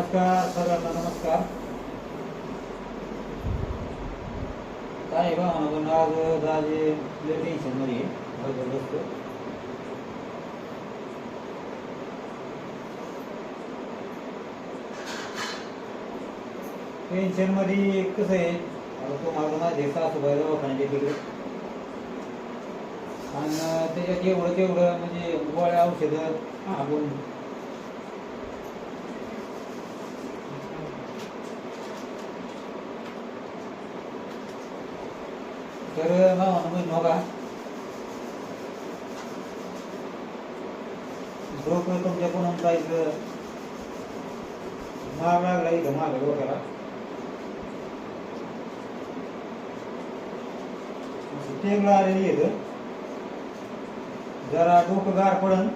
नमस्कार सगळ्यांना नमस्कार. काय बा म्हणून आज लय टेन्शनमध्ये. जबरदस्त टेन्शनमध्ये कसं आहे आता तुम्हाला माझे सासूबाई दवाखान्यात तिकडे आणि त्याच्यात एवढं तेवढं म्हणजे गोळ्या औषधं आपण तर भावानं म्हणजे बघा डोकं तुमच्या कोणा जायचं माग लागला इथं माग डोक्याला असं आलेली येतं जरा डोकं गार पडन.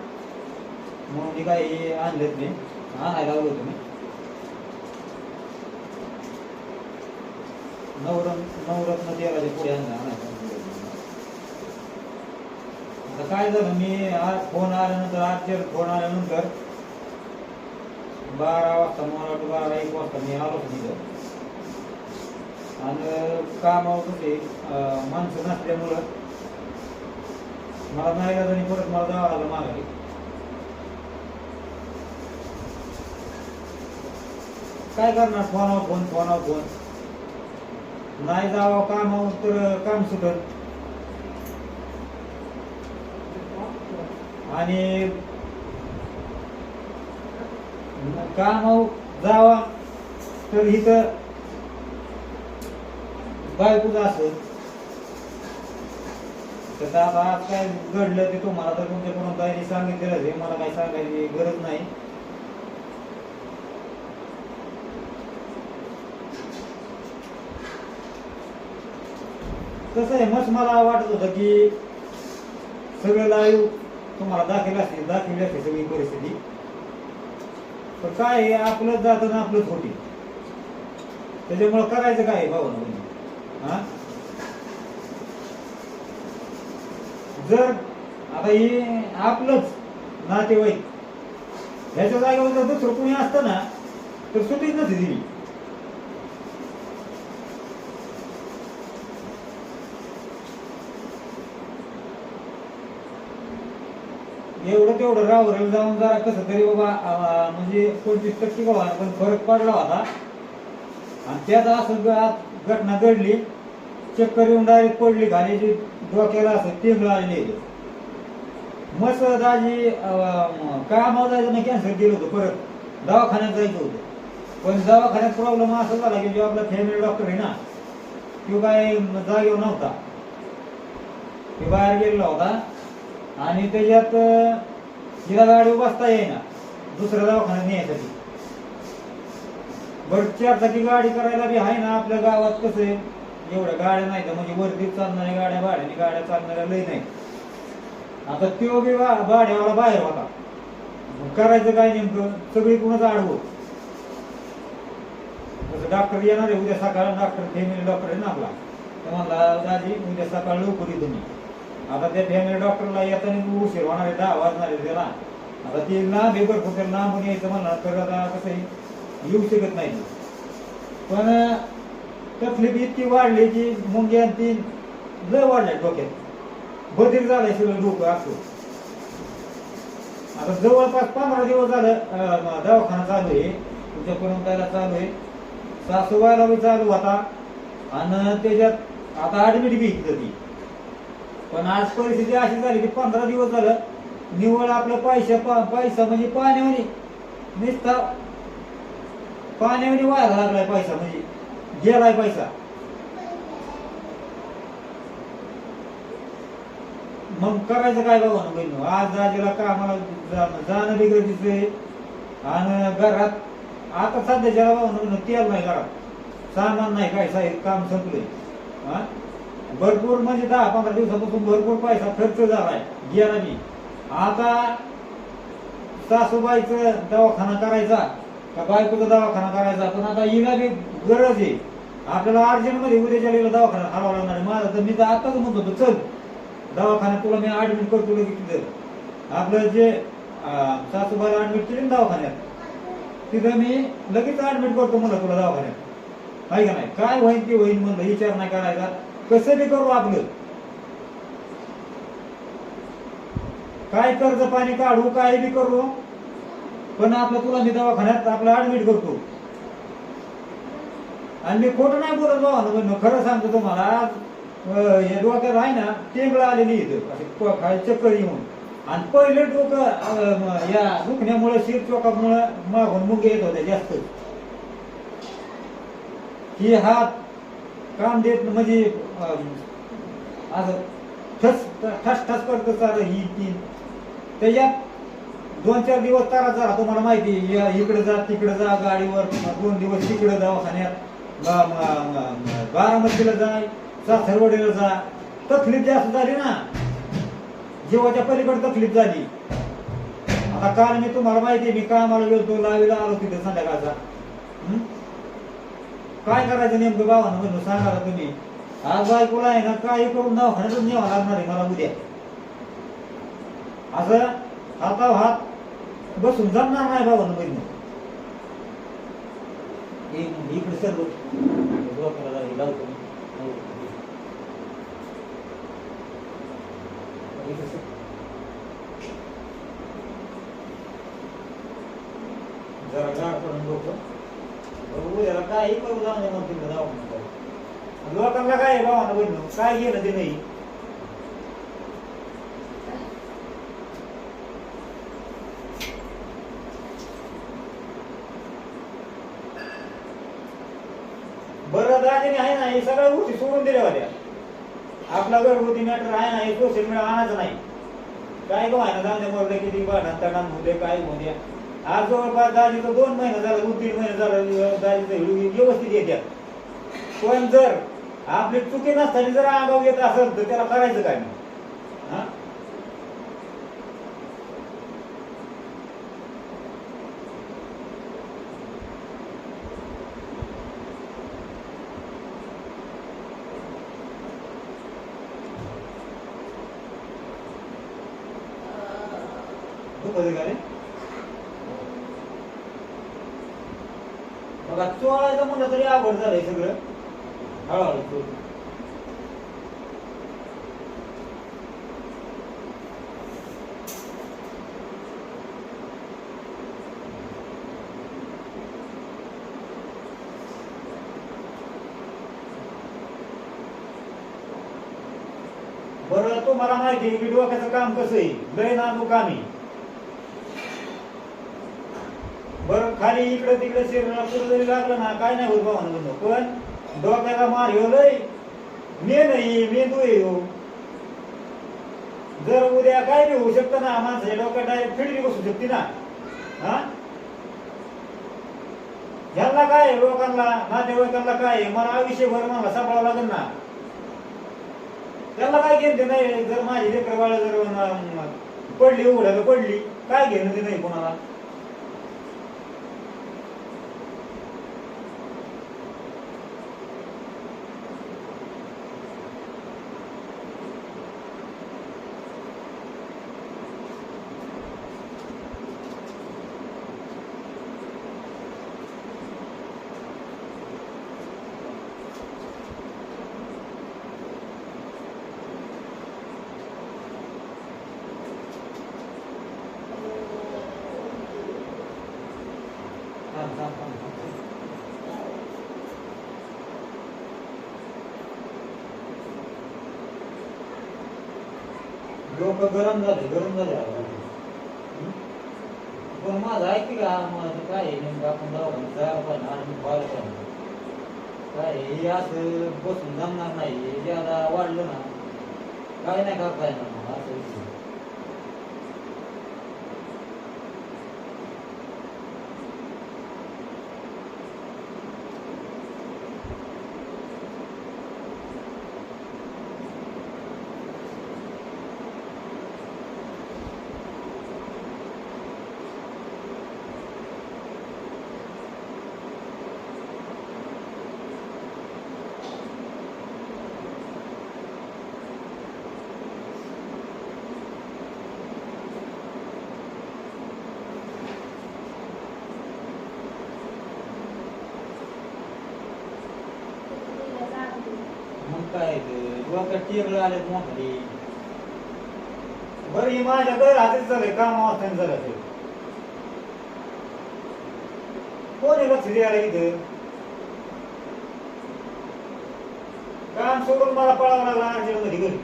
म्हणून मी काही आणलेत मी आणायला लावलं होतं मी. नवरत्न नवरत्न देवाच्या पुढे आणायचं आता काय झालं? मी आज फोन आल्यानंतर आजच्या फोन आल्यानंतर बारा वाजता मला वाटतं बारा एक वाजता मी आलो तिथं. आणि काम होत होते माणसं नसल्यामुळं मला नाही आणि परत मला जावं लागलं मागे काय करणार? फोनावर फोन फोनावर फोन. नाही जावं काम तर काम सुटत आणि कामावर जावा तर इथं बायकोच असेल तर आता आज काय घडलं ते तुम्हाला तर तुमच्याकडून काही सांगितलेलं आहे. मला काही सांगायची गरज नाही. कसं आहे मग मला वाटत होतं की सगळं लाईव्ह तुम्हाला दाखल असते दाखवली असते सगळी परिस्थिती. पण काय आहे आपलंच जातं ना आपलंच होती त्याच्यामुळं करायचं काय भावना म्हणजे हा? जर आता हे आपलंच नातेवाईक ह्याच्या जागेवर जर दुसरं कोणी असतं ना तर सुटीच नसते दिली. तेवढं तेवढं रावरेल जाऊन जरा कसं तरी बाबा म्हणजे पंचवीस टक्के बाबा पण फरक पडला होता. आणि त्यात असं ग- घटना घडली. चक्कर येऊन डायरेक्ट पडली घालीची डोक्याला असं टेंगळ आलेली. मस्त दाजी काय आम्हाला जायचं नाही कॅन्सल केलं होतं परत. दवाखान्यात जायचं होतं. पण दवाखान्यात प्रॉब्लेम असा झाला की जो आपला फॅमिली डॉक्टर आहे ना तो काय जागेवर नव्हता. ते बाहेर गेलेला होता. आणि त्याच्यात अं, हिला गाडी बसता येईना. दुसऱ्या दवाखान्यात न्यायसाठी बट चार चाकी गाडी करायला बी आहे ना आपल्या गावात कसं आहे एवढ्या गाड्या नाही तर म्हणजे वरती चालणाऱ्या गाड्या भाड्याने गाड्या चालणाऱ्या लय नाही. आता तो बी भाड्यावाला बाहेर होता. मग करायचं काय नेमकं? सगळी कुणाच आडवं. तसं डॉक्टर येणार आहे उद्या सकाळ डॉक्टर फॅमिली डॉक्टर आहे ना आपला. तर म्हणला दादी उद्या सकाळ लवकर येतो मी. आता त्या फॅमिली डॉक्टरला येताना उशीर होणार आहे दहा वाजणार आहे त्याला. आता ते लांब आहे भरपूर त्याला लांबून यायचं म्हणणार तर आता कसं येऊ शकत नाही. पण तकलीफ इतकी वाढली की मुंग्या ती लय वाढल्या डोक्यात. बधीर झालं सगळं डोकं असतो आता जवळपास पंधरा दिवस झालं दवाखाना चालू आहे. तुमच्याकडून त्याला चालू आहे. सासूबाईला बी चालू होता. आणि त्याच्यात आता ऍडमिट बी ती. पण आज परिस्थिती अशी झाली की पंधरा दिवस झालं निवड आपलं पैसा पा- पैसा म्हणजे पाण्यामध्ये नुसता पाण्यामध्ये व्हायला लागलाय पैसा म्हणजे. गेलाय पैसा. मग करायचं काय बाबा ना बहिण? आज राजाला कामाला जाणं जाणं बी गरजेचं आहे. आणि घरात आता सध्याच्या बाबा ना तेल नाही घरात. सामान नाही काय साहेब काम संपलंय. हा? भरपूर म्हणजे दहा पंधरा दिवसापासून भरपूर पैसा खर्च झालाय गेला मी आता सासूबाईचं दवाखाना करायचा का बायकोचा दवाखाना करायचा पण आता हिला बी गरज आहे. आपल्याला अर्जंटमध्ये उद्याच्या वेळेला दवाखाना हलवा लागणार माझा माझं तर मी तर आताच म्हणत होतो चल दवाखान्यात तुला मी ऍडमिट करतो लगेच तिथं. आपलं जे सासूबाईला ऍडमिट केली ना दवाखान्यात तिथं मी लगेच ऍडमिट करतो म्हणलं तुला दवाखान्यात. आहे का नाही? काय होईन ते होईन म्हणलं विचार नाही करायचा. कसं बी करू आपलं काय कर्ज पाणी काढू काय बी करू? पण आपलं तुला मी दवाखान्यात आपला ऍडमिट करतो. आणि मी खोटं नाही बोलत बाबा खरं सांगतो तुम्हाला हे डोक्यात आहे ना टेंगळं आलेली इथं. असे प- चक्कर येऊन आणि पहिले डोकं या दुखण्यामुळे शिर चोकामुळे मागून मुंगे येत होते जास्त. ही हात काम देत म्हणजे असं ठस ठस ठस करत चाल ही ती. त्याच्यात दोन चार दिवस तारा जा तुम्हाला माहिती या इकडे जा तिकडे जा गाडीवर दोन दिवस तिकडे दवाखान्यात बारामतीला जा सासरवडीला जा. तकलीफ जास्त झाली ना. जीवाच्या पलीकडे तकलीफ झाली. आता काल मी तुम्हाला माहिती आहे मी कामाला तो लावीला आलो तिथे संध्याकाळचा. काय करायचं नेमकं गावानं म्हणलं सांगा ना तुम्ही. आज बायकोला आहे ना काही करून दवाखान्यातच न्यावं लागणार आहे मला उद्या. असं हाता हात बसून जमणार नाही बाबा बहिणी इकडे सर्व जरा लावतो. इकडे सर. जरा गाड पडून डोकं काही करू जाऊ नये मग दवाखान्यात लोकांना काय आहे बाबा बहिणी काय गेलं ते नाही बरं दादाने आहे ना हे सगळ्या गोष्टी सोडून दिल्या होत्या आपला घरगुती मॅटर आहे ना हे सोशल मीडिया आणायचं नाही. काय गो आहे ना जाऊ दे किती भांडण तणान होऊ काय होऊ द्या आज जवळपास दाजीचं दोन महिने झालं दोन तीन महिने झालं दाजीचं व्यवस्थित येत्यात पण जर आपली चुकी नसताना जर आगाव येत असेल तर त्याला करायचं काय नाही हा? दुखत का रे? बघा म्हणलं तरी आवड झालंय सगळं. हळूहळू बरं तुम्हाला माहिती आहे की डोक्याचं काम कसं आहे? लय नाजूक काम आहे बरं खाली इकडे तिकडं शरीराला कुठं जरी लागलं ना काय नाही होत भावानं पण डोक्याला मार ह्यो लय. मे नाही मेंदू आहे हो. जर उद्या काय बी होऊ शकतं ना माणसाच्या डोक्यात डायरेक्ट फिडली बसू शकते ना. हा? ह्यांना काय आहे लोकांना नातेवाईकांना काय आहे? मला आयुष्यभर मला सापडावं लागेल ना. त्यांना काय घेणं ते नाही जर माझी लेकर बाळ जर पडली उघड्या पडली काय घेणं ते नाही कोणाला? डोकं गरम झाले गरम झाले आता. पण माझं ऐकते का माझं काय नेमकं? आपण दवाखान्यात जायला पाहिजे आणि पाहायला पाहिजे काय हे असं बसून जमणार नाही. हे ज्यादा वाढलं ना काय नाही करता येणार मग असं डोक्यात टेकलं आले मोठाली बरं ही माझ्या घर हातीच झालंय काम अवस्थाने झालं ते. कोणी लक्ष द्यायला इथं? काम सोडून मला पळावं लागला अर्जंटमध्ये घरी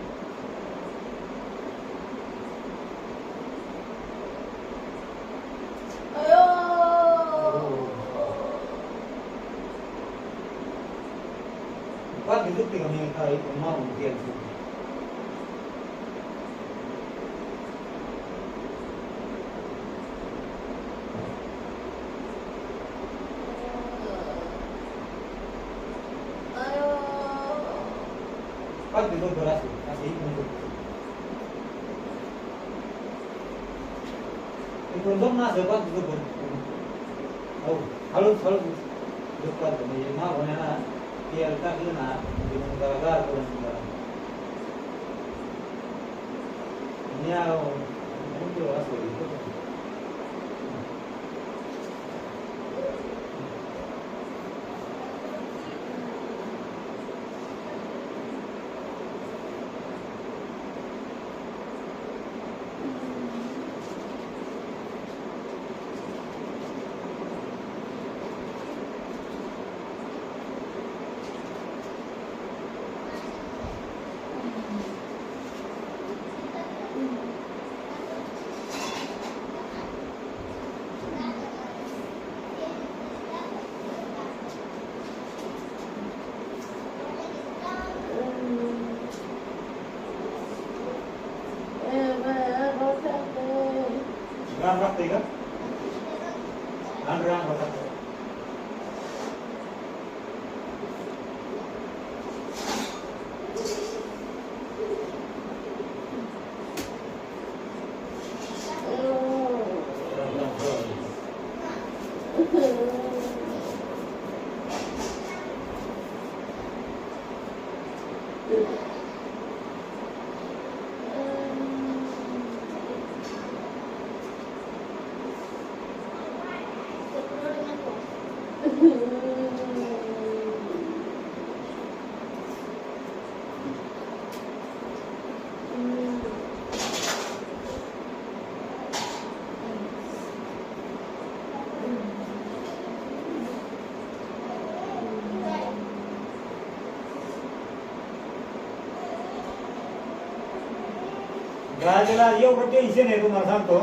बाकी दुखते का मी काय मारून द्यायचं बाकी दुखत असेल असं इकडून दुखतं इकडून जम ना असं बाकी दुखत हो हळूच हळूच दुखतात म्हणजे मागून आहे ना तेल टाकलं ना ते मग जरा गार करून Hernán Ortega राजाला एवढं टेन्शन आहे तुम्हाला सांगतो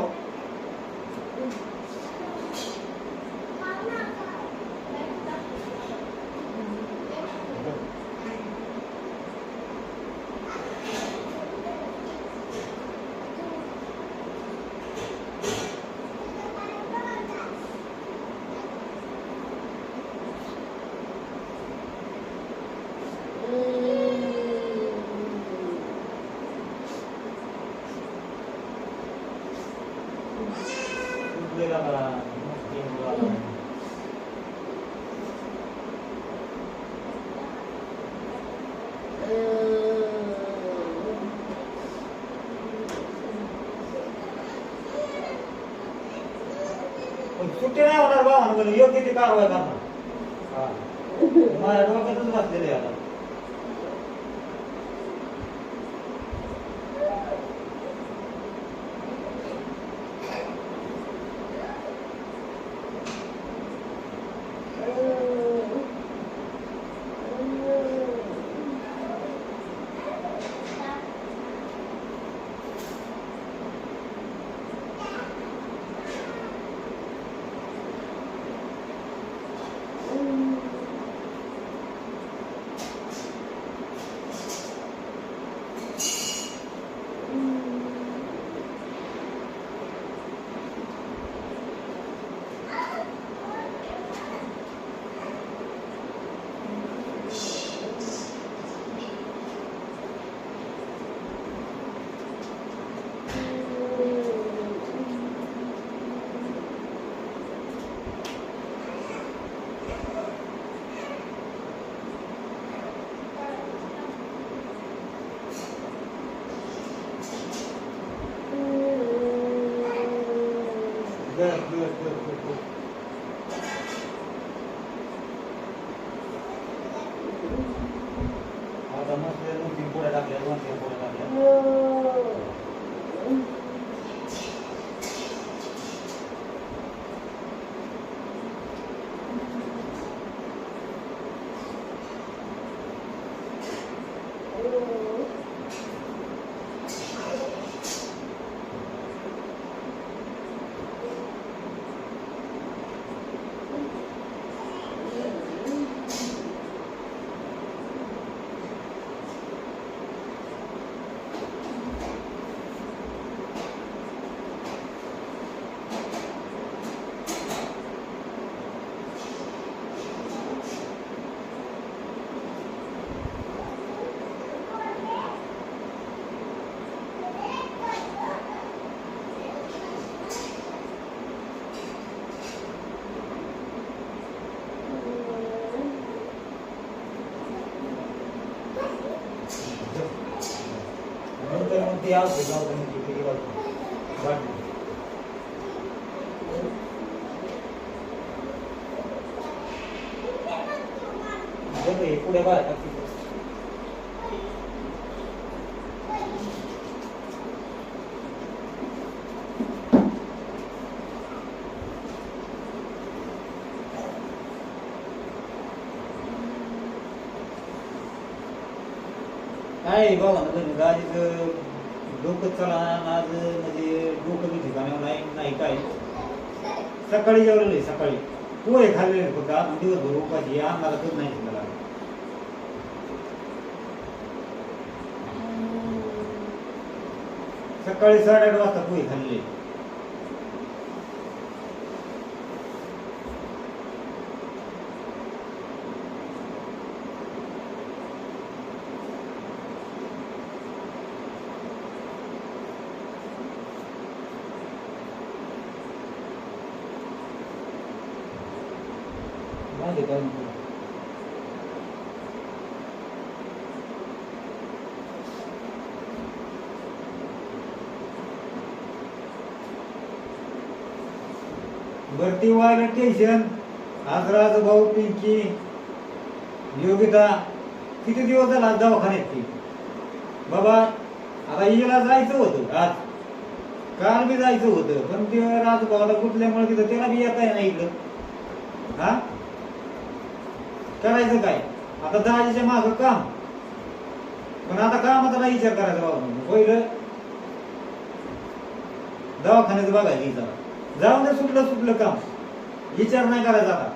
कुठलेला बरा, मुस्लिम बरा. पण सुट्टी नाही होणार योग्य ती कारवाई करणार. माझ्या डोक्यातच बसलेले आता. नंतर मग ते औषध लावतो मग ते किती वाजता वाटलं. बघ हे पुढे बाहेर टाकते. काय बाबा ना तुम्ही गाडीचं डोकं चला आज म्हणजे डोकं मी ठिकाणावर नाही नाही काय. सकाळी जेवलेलं सकाळी. पोहे खाल्ले फक्त. आज दिवसभर उपाशी आम्हाला तर नाही शिकला सकाळी साडेआठ वाजता पोहे खाल्ले. माझे काय नको. भरती टेन्शन आज भाऊ पिंकी योगिता किती दिवस झाला आज दवाखान्यात ती? बाबा आता हिला जायचं होतं आज काल बी जायचं होतं पण ते राजभावाला कुठल्यामुळे तिथं त्याला बी येता ना इकडं. करायचं काय? आता दहाजीच्या माग काम. पण आता कामाचा नाही विचार करायचा बाबा पहिलं दवाखान्याचं बघायचं इथं जाऊन दे सुटलं सुटलं काम. विचार नाही करायचा आता.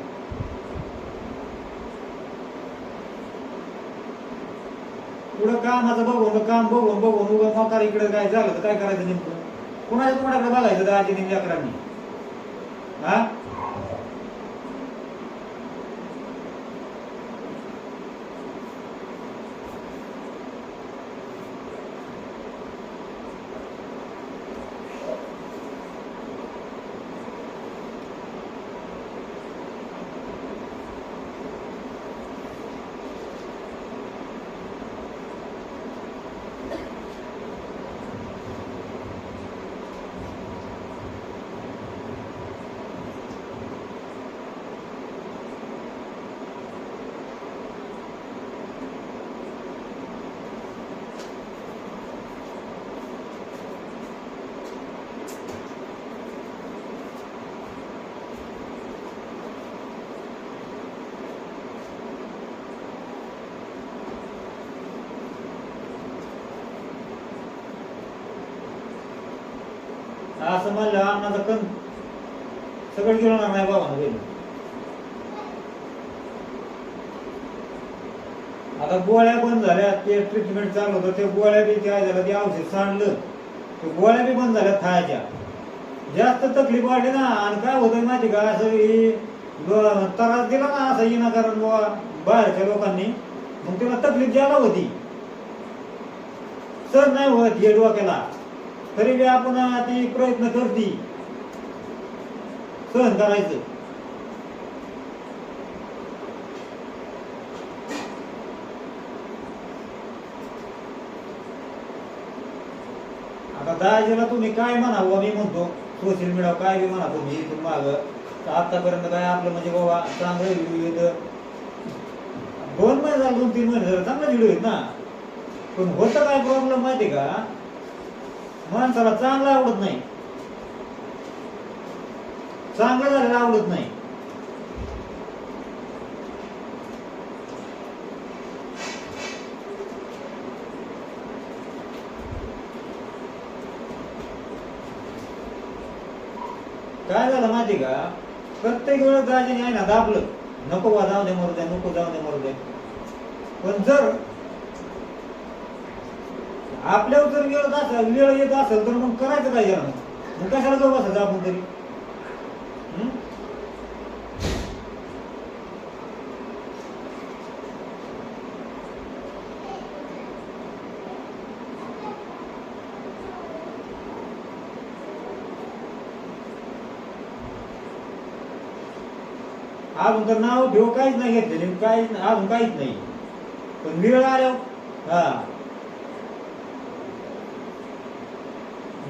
पुढं कामाचं बघून काम बघून बघून उगा मकार इकडे काय झालं तर काय करायचं नेमकं? कुणाच्या तोंडाकडे बघायचं दहाजी नेमकी अकरांनी हा? असं म्हणलं अन्नाचं कण सगळं गिळणार नाही बाबा पहिलं आता गोळ्या बंद झाल्या ते ट्रीटमेंट चालू होतं ते गोळ्या बी काय झालं ते औषध सांडलं. ते गोळ्या बी बंद झाल्या खायच्या जास्त तकलीफ वाढली ना आणि काय होतं माहिती का असं त्रास दिला ना असं विनाकारण बुवा बाहेरच्या लोकांनी मग त्याला तकलीफ ज्याला होती. सर नाही होत हे डोक्याला. तरी बी आपण ती प्रयत्न करती. सहन करायचं. आता दाजीला तुम्ही काय म्हणावं मी म्हणतो सोशल मीडिया काय बी म्हणा तुम्ही इथून माग. आतापर्यंत काय आपलं म्हणजे बाबा चांगलं व्हिडिओ येत. दोन महिने झाले दोन तीन महिने झाले चांगला व्हिडिओ आहेत ना. पण होतं काय प्रॉब्लेम माहिती का? माणसाला चांगलं आवडत नाही. चांगलं झालेलं आवडत नाही. काय झालं माहिती का? प्रत्येक वेळेस दाजीने आहे ना दाबलं. नको बा जाऊ दे मरू दे नको जाऊ दे मरू दे. पण जर आपल्यावर जर वेळ असेल वेळ येत असेल तर मग करायचं काय जरा मग कशाला जाऊ बसायचं आपण तरी? अजून तर नाव ठेव काहीच नाही घेतलेले काही अजून काहीच नाही. पण वेळ आल्यावर हा.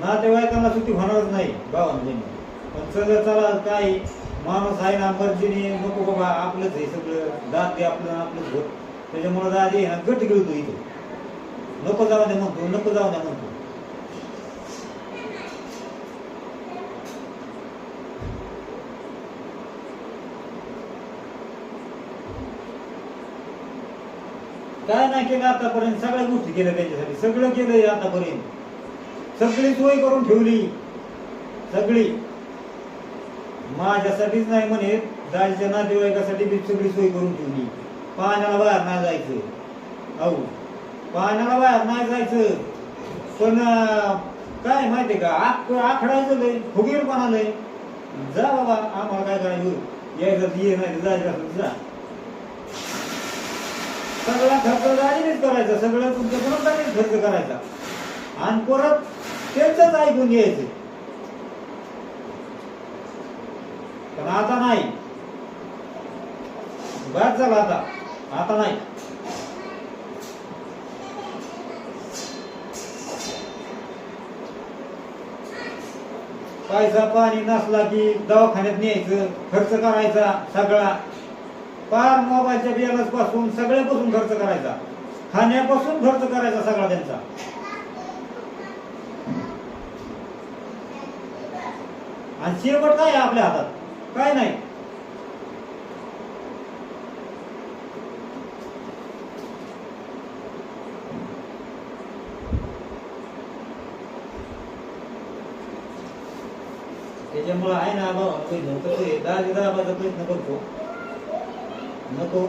नातेवाईकांना सुट्टी होणारच नाही. भावांनी म्हणजे पण चला चला काय? माणूस आहे ना मर्जीने नको बाबा आपलंच हे सगळं. दात ते आपलं आपलंच घर. त्याच्यामुळे दादी हा गट गिळतो इथे. नको जाऊ दे म्हणतो नको जाऊ दे म्हणतो. काय नाही केलं आतापर्यंत? सगळ्या गोष्टी केल्या त्याच्यासाठी. सगळं केलंय आतापर्यंत. सगळी सोय करून ठेवली. सगळी. माझ्यासाठीच नाही म्हणे जायच्या नातेवाईकासाठी बी सगळी सोय करून ठेवली. पाण्याला बाहेर नाही जायचं. अहो पाण्याला बाहेर नाही जायचं. पण काय माहितीये का आख आखडायचं लय फुगीरपणा लय. जा बाबा आम्हाला काय करायचं? यायचं ये नाही जायचं जा. सगळा खर्च दाजीनेच करायचा. सगळं तुमच्या कुणाचाच खर्च करायचा. आणि परत त्यांचंच ऐकून घ्यायचं. पण आता नाही. बाद झाला आता. आता नाही. पैसा पाणी नसला की दवाखान्यात न्यायचं खर्च करायचा सगळा. पार मोबाईलच्या बियालाच पासून सगळ्यापासून खर्च करायचा. खाण्यापासून खर्च करायचा सगळा त्यांचा. आणि शेवट काय आहे आपल्या हातात. काय नाही. त्याच्यामुळे आहे ना बाबा प्रयत्न करतोय दाजी दाबाचा प्रयत्न करतो. नको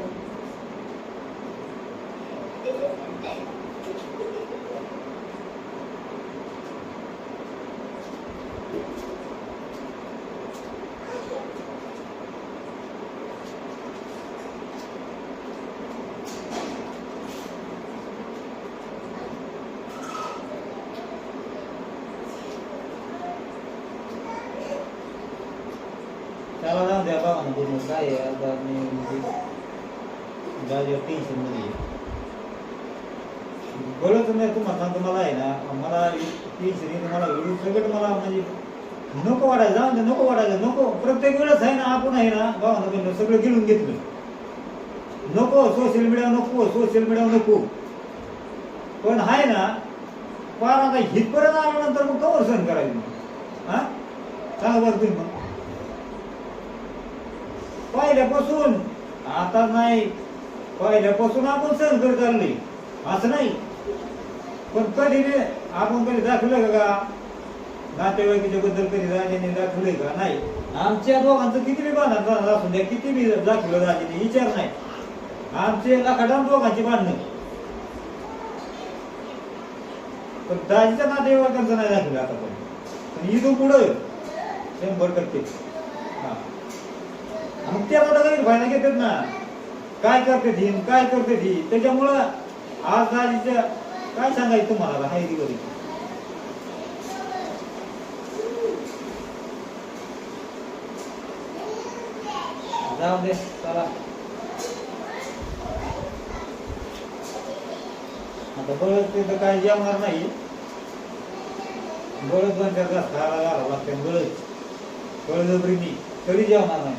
जाऊ द्या बाबा ना काय आहे आता मी म्हणजे दाजीवर टेन्शनमध्ये आहे. बरंच नाही तुम्हाला सांगतो मला आहे ना मला टेन्शन येतं मला व्हिडिओ सगळं मला म्हणजे नको वाटायचं जाऊ दे नको वाटायचं नको प्रत्येक वेळेस आहे ना आपण आहे ना भावानं सगळं गिळून घेतलं. नको सोशल मीडिया नको सोशल मीडिया नको. पण आहे ना पार आता हितपर्यंत आल्यानंतर मग कवर सहन करायचं मग? हा? सांगा बरं तुम्ही मग. पहिल्यापासून आता नाही. पहिल्यापासून आपण सहन करत आलोय असं नाही. पण कधी आपण कधी दाखवलं का? नातेवाईकीच्या बद्दल कधी राजाने दाखवले का? नाही. आमच्या दोघांचं किती बी बांधणार असून द्या किती बी दाखवलं राजाने विचार नाही. आमचे लाखाडाम दोघांची बांधणं पण दाजीच्या नातेवाईकांचं नाही दाखवलं आता पण. पण इथून पुढं शंभर टक्के. हा. मग ते आता काही फायदा घेतात ना काय करते ती काय करते ती त्याच्यामुळं आज दाजीच्या काय सांगायचं तुम्हाला? हायरी वगैरे जाऊ दे चला आता बळच तिथं काय जेवणार नाही. बळच पण त्याचा तास खायला घालावं लागते बळच बळजबरीनी तरी जेवणार नाही.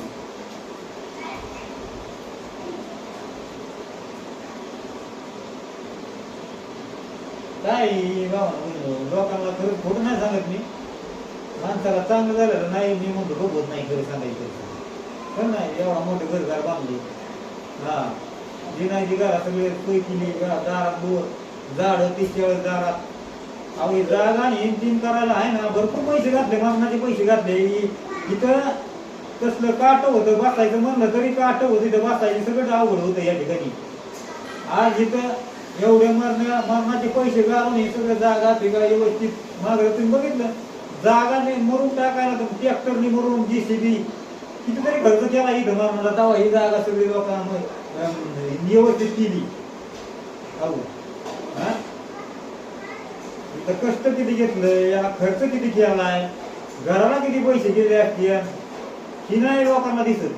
काय लोकांना खरं खोटं नाही सांगत मी. माणसाला चांगलं झालं नाही मी म्हणतो बघत नाही खरं सांगायचं. पण नाही एवढा मोठे घरदार बांधले. हा. जिनाची नाही ती सगळे सोय केली दारात दोर झाड तीस दारात. अहो जागा आणि तीन करायला आहे ना भरपूर पैसे घातले मागणाचे पैसे घातले. इथं कसलं काट होतं बसायचं म्हणलं तरी काट होतं इथं बसायचं सगळं अवघड होतं या ठिकाणी. आज इथं एवढे मरण्या मरणाचे पैसे घालून हे सगळं जागा फिगा व्यवस्थित मागं तुम्ही बघितलं. जागा नाही मरून टाकायला तर ट्रॅक्टरनी मरून बी कितीतरी खर्च केला इथं म्हणला तेव्हा ही जागा सगळी लोकांना अं, व्यवस्थित केली अहो हा? इथं कष्ट किती घेतलंय या खर्च किती केलाय घराला किती पैसे गेले असतील ही नाही लोकांना दिसत.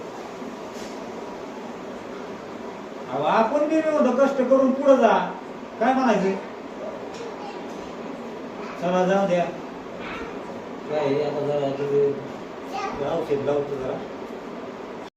अहो, आपण बी होतो कष्ट करून पुढे जा. काय म्हणायचं? चला जाऊ द्या. काय आता जरा औषध लावतो जरा.